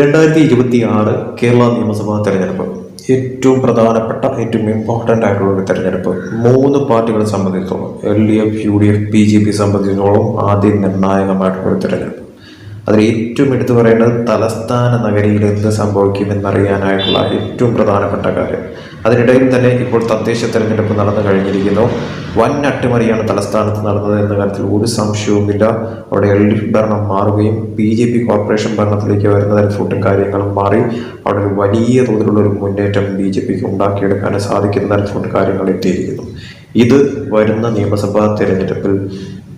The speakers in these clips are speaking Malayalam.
രണ്ടായിരത്തി ഇരുപത്തി ആറ് കേരള നിയമസഭാ തെരഞ്ഞെടുപ്പ്. ഏറ്റവും പ്രധാനപ്പെട്ട ഏറ്റവും ഇമ്പോർട്ടന്റ് ആയിട്ടുള്ള ഒരു തെരഞ്ഞെടുപ്പ്. മൂന്ന് പാർട്ടികളെ സംബന്ധിച്ചിടത്തോളം L D F U D F B J P സംബന്ധിച്ചിടത്തോളം ആദ്യം നിർണായകമായിട്ടുള്ള ഒരു തെരഞ്ഞെടുപ്പ്. അതിൽ ഏറ്റവും എടുത്തു പറയേണ്ടത് തലസ്ഥാന നഗരിയിൽ എന്ത് സംഭവിക്കുമെന്നറിയാനായിട്ടുള്ള ഏറ്റവും പ്രധാനപ്പെട്ട കാര്യം. അതിനിടയിൽ തന്നെ ഇപ്പോൾ തദ്ദേശ തെരഞ്ഞെടുപ്പ് നടന്നു കഴിഞ്ഞിരിക്കുന്നു. വൻ അട്ടിമറിയാണ് തലസ്ഥാനത്ത് നടന്നത് എന്ന കാര്യത്തിൽ ഒരു സംശയവുമില്ല അവിടെ എൽ ഡി എഫ് ഭരണം മാറുകയും ബി ജെ പി കോർപ്പറേഷൻ ഭരണത്തിലേക്ക് വരുന്ന തരത്തിലോട്ടും കാര്യങ്ങളും മാറി. അവിടെ ഒരു വലിയ തോതിലുള്ള ഒരു മുന്നേറ്റം ബി ജെ പിക്ക് ഉണ്ടാക്കിയെടുക്കാൻ സാധിക്കുന്ന തരത്തിലോട്ട് കാര്യങ്ങൾ എത്തിയിരിക്കുന്നു. ഇത് വരുന്ന നിയമസഭാ തെരഞ്ഞെടുപ്പിൽ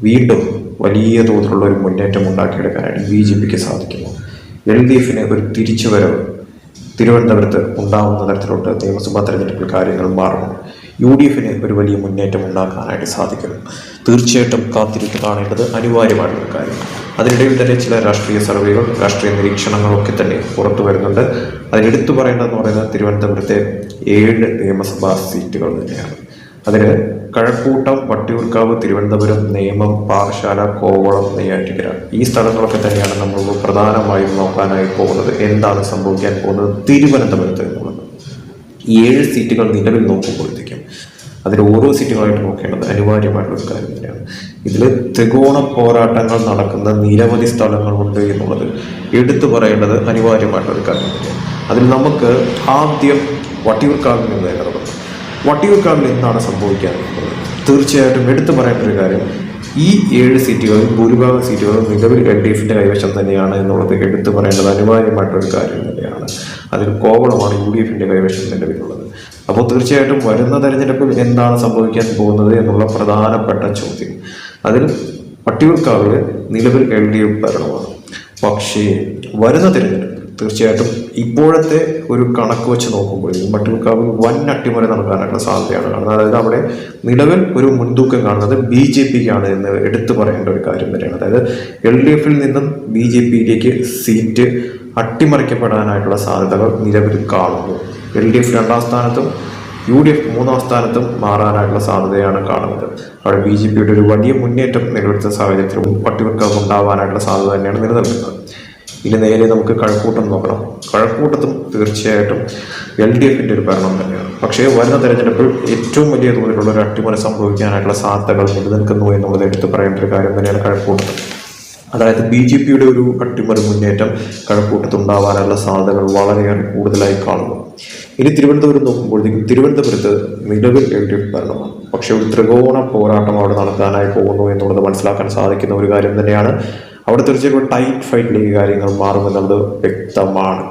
വീണ്ടും വലിയ തോതിലുള്ള ഒരു മുന്നേറ്റം ഉണ്ടാക്കിയെടുക്കാനായിട്ട് ബി ജെ പിക്ക് സാധിക്കുന്നു. എൽ ഡി എഫിന് ഒരു തിരിച്ചുവരവ് തിരുവനന്തപുരത്ത് ഉണ്ടാകുന്ന തരത്തിലോട്ട് നിയമസഭാ തെരഞ്ഞെടുപ്പിൽ കാര്യങ്ങൾ മാറുന്നു യു ഡി എഫിന് ഒരു വലിയ മുന്നേറ്റം ഉണ്ടാക്കാനായിട്ട് സാധിക്കുന്നു. തീർച്ചയായിട്ടും കാത്തിരിത്ത് കാണേണ്ടത് അനിവാര്യമായിട്ടുള്ള കാര്യം. അതിനിടയിൽ തന്നെ ചില രാഷ്ട്രീയ സർവേകൾ രാഷ്ട്രീയ നിരീക്ഷണങ്ങളൊക്കെ തന്നെ പുറത്തു വരുന്നുണ്ട്. അതിലെടുത്തു പറയേണ്ടതെന്ന് പറയുന്നത് തിരുവനന്തപുരത്തെ ഏഴ് നിയമസഭാ സീറ്റുകൾ തന്നെയാണ്. അതിന് കഴക്കൂട്ടം വട്ടിയൂർക്കാവ് തിരുവനന്തപുരം നേമം പാറശാല കോവളം നെയ്യാറ്റിക്കര ഈ സ്ഥലങ്ങളൊക്കെ തന്നെയാണ് നമ്മൾ പ്രധാനമായും നോക്കാനായി പോകുന്നത്. എന്താണ് സംഭവിക്കാൻ പോകുന്നത്? തിരുവനന്തപുരത്ത് എന്നുള്ളത് ഏഴ് സീറ്റുകൾ നിലവിൽ നോക്കുമ്പോഴത്തേക്കും അതിൽ ഓരോ സീറ്റുകളായിട്ട് നോക്കേണ്ടത് അനിവാര്യമായിട്ടുള്ള കാര്യം തന്നെയാണ്. ഇതിൽ ത്രികോണ പോരാട്ടങ്ങൾ നടക്കുന്ന നിരവധി സ്ഥലങ്ങളുണ്ട് എന്നുള്ളത് എടുത്തു പറയേണ്ടത് അനിവാര്യമായിട്ടുള്ള കാര്യം തന്നെയാണ്. അതിൽ നമുക്ക് ആദ്യം വട്ടിയൂർക്കാവിൽ നിന്ന് തന്നെ വട്ടിയൂർക്കാവിൽ എന്താണ് സംഭവിക്കാൻ തീർച്ചയായിട്ടും എടുത്തു പറയേണ്ട ഒരു കാര്യം ഈ ഏഴ് സീറ്റുകളിൽ ഭൂരിഭാഗം സീറ്റുകളും നിലവിൽ എൽ ഡി എഫിന്റെ കൈവശം തന്നെയാണ് എന്നുള്ളത് എടുത്തു പറയേണ്ടത് അനിവാര്യമായിട്ടൊരു കാര്യം തന്നെയാണ്. അതിൽ കോവളമാണ് യു ഡി എഫിന്റെ കൈവശം നിലവിലുള്ളത്. അപ്പോൾ തീർച്ചയായിട്ടും വരുന്ന തെരഞ്ഞെടുപ്പിൽ എന്താണ് സംഭവിക്കാൻ പോകുന്നത് എന്നുള്ള പ്രധാനപ്പെട്ട ചോദ്യം. അതിൽ വട്ടിയൂർക്കാവിൽ നിലവിൽ എൽ ഡി എഫ് ഭരണമാണ്. പക്ഷേ വരുന്ന തിരഞ്ഞെടുപ്പ് തീർച്ചയായിട്ടും ഇപ്പോഴത്തെ ഒരു കണക്ക് വെച്ച് നോക്കുമ്പോൾ മട്ടുമുക്കാവ് വൻ അട്ടിമറി നടക്കാനുള്ള സാധ്യതയാണ് കാണുന്നത്. അതായത് അവിടെ നിലവിൽ ഒരു മുൻതൂക്കം കാണുന്നത് ബി ജെ പിക്കാണ് എന്ന് എടുത്തു പറയേണ്ട ഒരു കാര്യം തന്നെയാണ്. അതായത് എൽ ഡി എഫിൽ നിന്നും ബി ജെ പിയിലേക്ക് സീറ്റ് അട്ടിമറിക്കപ്പെടാനായിട്ടുള്ള സാധ്യതകൾ നിലവിൽ കാണുന്നു. എൽ ഡി എഫ് രണ്ടാം സ്ഥാനത്തും യു ഡി എഫ് മൂന്നാം സ്ഥാനത്തും മാറാനായിട്ടുള്ള സാധ്യതയാണ് കാണുന്നത്. അവിടെ ബി ജെ പിയുടെ ഒരു വലിയ മുന്നേറ്റം നിലവിലത്തെ സാഹചര്യത്തിൽ പട്ടിമുക്കാവ് ഉണ്ടാവാനായിട്ടുള്ള സാധ്യത തന്നെയാണ് നിലനിൽക്കുന്നത്. ഇനി നേരെ നമുക്ക് കഴക്കൂട്ടം നോക്കണം. കഴക്കൂട്ടത്തും തീർച്ചയായിട്ടും എൽ ഡി എഫിന്റെ ഒരു ഭരണം തന്നെയാണ്. പക്ഷേ വരുന്ന തെരഞ്ഞെടുപ്പിൽ ഏറ്റവും വലിയ തോതിലുള്ള ഒരു അട്ടിമറി സംഭവിക്കാനായിട്ടുള്ള സാധ്യതകൾ നിലനിൽക്കുന്നു എന്നുള്ളത് എടുത്തു പറയേണ്ട ഒരു കാര്യം തന്നെയാണ് കഴക്കൂട്ടം. അതായത് ബി ജെ പിയുടെ ഒരു അട്ടിമറി മുന്നേറ്റം കഴക്കൂട്ടത്ത് ഉണ്ടാവാനുള്ള സാധ്യതകൾ വളരെയേറെ കൂടുതലായി കാണുന്നു. ഇനി തിരുവനന്തപുരം നോക്കുമ്പോഴത്തേക്കും തിരുവനന്തപുരത്ത് നിലവിൽ എൽ ഡി എഫ് ഭരണമാണ്. പക്ഷേ ഒരു ത്രികോണ പോരാട്ടം അവിടെ നടക്കാനായി പോകുന്നു എന്നുള്ളത് മനസ്സിലാക്കാൻ സാധിക്കുന്ന ഒരു കാര്യം തന്നെയാണ് അവിടെ തീർച്ചയായിട്ടും ടൈറ്റ് ഫൈറ്റിലേക്ക് കാര്യങ്ങൾ മാറുമെന്നുള്ളത് വ്യക്തമാണ്.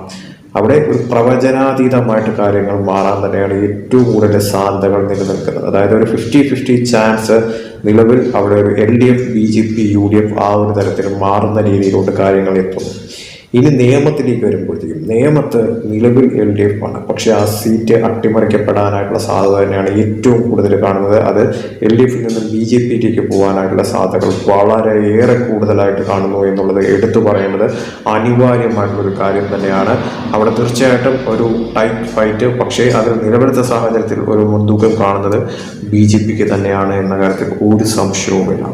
അവിടെ ഒരു പ്രവചനാതീതമായിട്ട് കാര്യങ്ങൾ മാറാൻ തന്നെയാണ് ഏറ്റവും കൂടുതൽ സാധ്യതകൾ നിലനിൽക്കുന്നത്. അതായത് ഒരു ഫിഫ്റ്റി ഫിഫ്റ്റി ചാൻസ് നിലവിൽ അവിടെ ഒരു L D F B J P U D F ആ ഒരു തരത്തിൽ മാറുന്ന രീതിയിലോട്ട് കാര്യങ്ങൾ എത്തുന്നു. ഇനി നിയമത്തിലേക്ക് വരുമ്പോഴത്തേക്കും നിയമത്ത് നിലവിൽ എൽ ഡി എഫ് ആണ് പക്ഷെ ആ സീറ്റ് അട്ടിമറിക്കപ്പെടാനായിട്ടുള്ള സാധ്യത തന്നെയാണ് ഏറ്റവും കൂടുതൽ കാണുന്നത്. അത് എൽ ഡി എഫിൽ നിന്നും ബി ജെ പിയിലേക്ക് പോകാനായിട്ടുള്ള സാധ്യതകൾ വളരെയേറെ കൂടുതലായിട്ട് കാണുന്നു എന്നുള്ളത് എടുത്തു പറയേണ്ടത് അനിവാര്യമായിട്ടുള്ള ഒരു കാര്യം തന്നെയാണ്. അവിടെ തീർച്ചയായിട്ടും ഒരു ടൈറ്റ് ഫൈറ്റ് പക്ഷേ അതിൽ നിലവിലത്തെ സാഹചര്യത്തിൽ ഒരു മുൻതൂക്കം കാണുന്നത് ബി ജെ പിക്ക് തന്നെയാണ് എന്ന കാര്യത്തിൽ ഒരു സംശയവുമില്ല.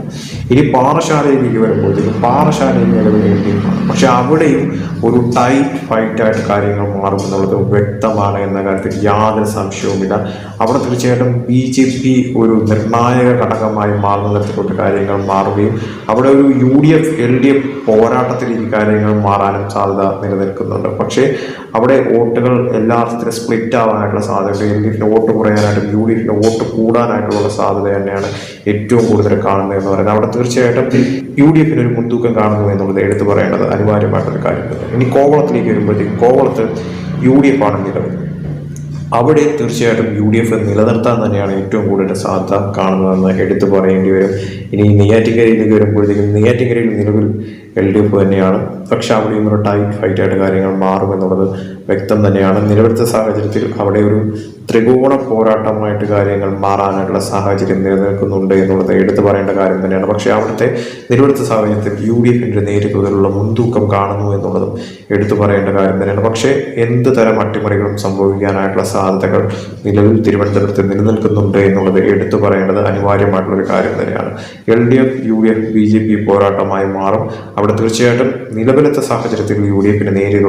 ഇനി പാറശാലയിലേക്ക് വരുമ്പോഴത്തേക്കും പാറശാലയിൽ നിലവിൽ എൽ ഡി എഫ് ആണ് പക്ഷെ അവിടെയും ഒരു ടൈറ്റ് ഫൈറ്റായിട്ട് കാര്യങ്ങൾ മാറും എന്നുള്ളത് വ്യക്തമാണ് എന്ന കാര്യത്തിൽ യാതൊരു സംശയവുമില്ല. അവിടെ തീർച്ചയായിട്ടും ബി ജെ പി ഒരു നിർണായക ഘടകമായി മാറുന്ന തരത്തിലോട്ട് കാര്യങ്ങൾ മാറുകയും അവിടെ ഒരു U D F L D F പോരാട്ടത്തിൽ ഈ കാര്യങ്ങൾ മാറാനും സാധ്യത നിലനിൽക്കുന്നുണ്ട്. പക്ഷേ അവിടെ വോട്ടുകൾ എല്ലാ അർത്ഥത്തിലും സ്പ്ലിറ്റ് ആവാനായിട്ടുള്ള സാധ്യത എൽ ഡി എഫിന് വോട്ട് കുറയാനായിട്ടും യു ഡി എഫിന് വോട്ട് കൂടാനായിട്ടുള്ള സാധ്യത തന്നെയാണ് ഏറ്റവും കൂടുതൽ കാണുന്നത് എന്ന് പറയുന്നത്. അവിടെ തീർച്ചയായിട്ടും യു ഡി എഫിന് ഒരു മുൻതൂക്കം കാണുന്നു എന്നുള്ളത് എടുത്തു പറയേണ്ടത് അനിവാര്യമായിട്ടുള്ള കാര്യം തന്നെ ഇനി കോവളത്തിലേക്ക് വരുമ്പോഴത്തേക്ക് കോവളത്ത് യു ഡി എഫ് ആണ് നിലവിൽ. അവിടെ തീർച്ചയായിട്ടും യു ഡി എഫ് നിലനിർത്താൻ തന്നെയാണ് ഏറ്റവും കൂടുതൽ സാധ്യത കാണുന്നതെന്ന് എടുത്തു പറയേണ്ടി വരും. ഇനി നെയ്യാറ്റിക്കരയിലേക്ക് വരുമ്പോഴത്തേക്കും നെയ്യാറ്റിക്കരയിൽ നിലവിൽ എൽ ഡി എഫ് തന്നെയാണ്. പക്ഷെ അവിടെയും ഒരു ടൈറ്റ് ഫൈറ്റായിട്ട് കാര്യങ്ങൾ മാറുമെന്നുള്ളത് വ്യക്തം തന്നെയാണ്. നിലവിലത്തെ സാഹചര്യത്തിൽ അവിടെ ഒരു ത്രികോണ പോരാട്ടമായിട്ട് കാര്യങ്ങൾ മാറാനായിട്ടുള്ള സാഹചര്യം നിലനിൽക്കുന്നുണ്ട് എന്നുള്ളത് എടുത്തു പറയേണ്ട കാര്യം തന്നെയാണ്. പക്ഷേ അവിടുത്തെ നിലവിലത്തെ സാഹചര്യത്തിൽ യു ഡി എഫിന്റെ നേരിടുന്നതിലുള്ള മുൻതൂക്കം കാണുന്നു എന്നുള്ളതും എടുത്തു പറയേണ്ട കാര്യം തന്നെയാണ്. പക്ഷേ എന്ത് തരം അട്ടിമറികളും സംഭവിക്കാനായിട്ടുള്ള സാധ്യതകൾ നിലവിൽ തിരുവനന്തപുരത്ത് നിലനിൽക്കുന്നുണ്ട് എന്നുള്ളത് എടുത്തു പറയേണ്ടത് അനിവാര്യമായിട്ടുള്ളൊരു കാര്യം തന്നെയാണ്. L D F U D F B J P പോരാട്ടമായി മാറും. അവിടെ തീർച്ചയായിട്ടും നിലവിൽ നിലവിലത്തെ സാഹചര്യത്തിൽ യു ഡി എഫിന് നേരിയ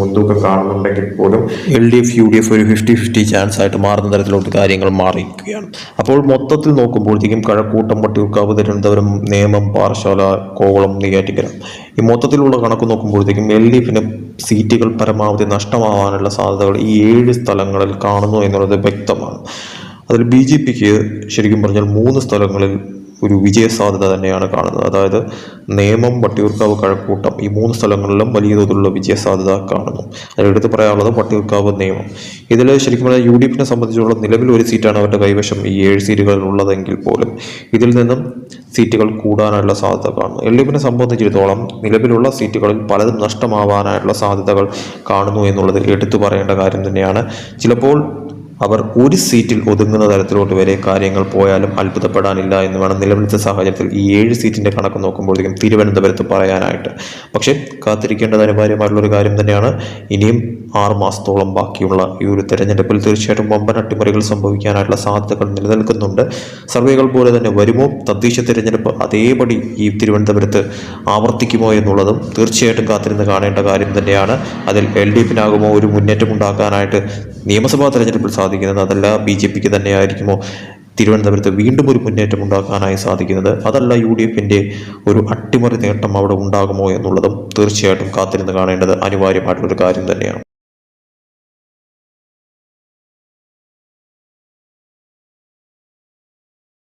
മുൻതൂക്കം കാണുന്നുണ്ടെങ്കിൽ പോലും L D F U D F ഒരു ഫിഫ്റ്റി ഫിഫ്റ്റി ചാൻസ് ആയിട്ട് മാറുന്ന തരത്തിലോട്ട് കാര്യങ്ങൾ മാറിയിരിക്കുകയാണ്. അപ്പോൾ മൊത്തത്തിൽ നോക്കുമ്പോഴത്തേക്കും കഴക്കൂട്ടം വട്ടിയൂർക്കാവ് തിരുവനന്തപുരം നേമം പാറശാല കോവളം നെയ്യാറ്റിക്കര ഈ മൊത്തത്തിലുള്ള കണക്ക് നോക്കുമ്പോഴത്തേക്കും എൽ ഡി എഫിന് സീറ്റുകൾ പരമാവധി നഷ്ടമാവാനുള്ള സാധ്യതകൾ ഈ ഏഴ് സ്ഥലങ്ങളിൽ കാണുന്നു എന്നുള്ളത് വ്യക്തമാണ്. അതിൽ ബി ജെ പിക്ക് ശരിക്കും പറഞ്ഞാൽ മൂന്ന് സ്ഥലങ്ങളിൽ ഒരു വിജയ സാധ്യത തന്നെയാണ് കാണുന്നത്. അതായത് നേമം വട്ടിയൂർക്കാവ് കഴക്കൂട്ടം ഈ മൂന്ന് സ്ഥലങ്ങളിലും വലിയ തോതിലുള്ള വിജയ സാധ്യത കാണുന്നു അതിലെടുത്ത് പറയാനുള്ളത് വട്ടിയൂർക്കാവ് നിയമം ഇതിൽ ശരിക്കും പറഞ്ഞാൽ യു ഡി എഫിനെ സംബന്ധിച്ചുള്ള നിലവിൽ ഒരു സീറ്റാണ് അവരുടെ കൈവശം ഈ ഏഴ് സീറ്റുകളിലുള്ളതെങ്കിൽ പോലും. ഇതിൽ നിന്നും സീറ്റുകൾ കൂടാനുള്ള സാധ്യത കാണുന്നു. എൽ ഡി എഫിനെ സംബന്ധിച്ചിടത്തോളം നിലവിലുള്ള സീറ്റുകളിൽ പലതും നഷ്ടമാവാനായിട്ടുള്ള സാധ്യതകൾ കാണുന്നു എന്നുള്ളത് എടുത്തു പറയേണ്ട കാര്യം തന്നെയാണ്. ചിലപ്പോൾ അവർ ഒരു സീറ്റിൽ ഒതുങ്ങുന്ന തരത്തിലോട്ട് വരെ കാര്യങ്ങൾ പോയാലും അത്ഭുതപ്പെടാനില്ല എന്ന് വേണം നിലവിലത്തെ സാഹചര്യത്തിൽ ഈ ഏഴ് സീറ്റിന്റെ കണക്ക് നോക്കുമ്പോഴേക്കും തിരുവനന്തപുരത്ത് പറയാനായിട്ട്. പക്ഷേ കാത്തിരിക്കേണ്ടത് അനിവാര്യമായിട്ടുള്ള ഒരു കാര്യം തന്നെയാണ്. ഇനിയും ആറ് മാസത്തോളം ബാക്കിയുള്ള ഈ ഒരു തെരഞ്ഞെടുപ്പിൽ തീർച്ചയായിട്ടും വമ്പൻ അട്ടിമറികൾ സംഭവിക്കാനായിട്ടുള്ള സാധ്യതകൾ നിലനിൽക്കുന്നുണ്ട്. സർവേകൾ പോലെ തന്നെ വരുമോ? തദ്ദേശ തിരഞ്ഞെടുപ്പ് അതേപടി ഈ തിരുവനന്തപുരത്ത് ആവർത്തിക്കുമോ എന്നുള്ളതും തീർച്ചയായിട്ടും കാത്തിരുന്ന് കാണേണ്ട കാര്യം തന്നെയാണ്. അതിൽ എൽ ഡി എഫിനാകുമോ ഒരു മുന്നേറ്റം ഉണ്ടാക്കാനായിട്ട് നിയമസഭാ തെരഞ്ഞെടുപ്പിൽ സാധിക്കുന്നത് അതല്ല ബി ജെ പിക്ക് തന്നെയായിരിക്കുമോ തിരുവനന്തപുരത്ത് വീണ്ടും ഒരു മുന്നേറ്റം ഉണ്ടാക്കാനായി സാധിക്കുന്നത്? അതല്ല യു ഡി എഫിന്റെ ഒരു അട്ടിമറി നേട്ടം അവിടെ ഉണ്ടാകുമോ എന്നുള്ളതും തീർച്ചയായിട്ടും കാത്തിരുന്ന് കാണേണ്ടത് അനിവാര്യമായിട്ടുള്ളൊരു കാര്യം തന്നെയാണ്.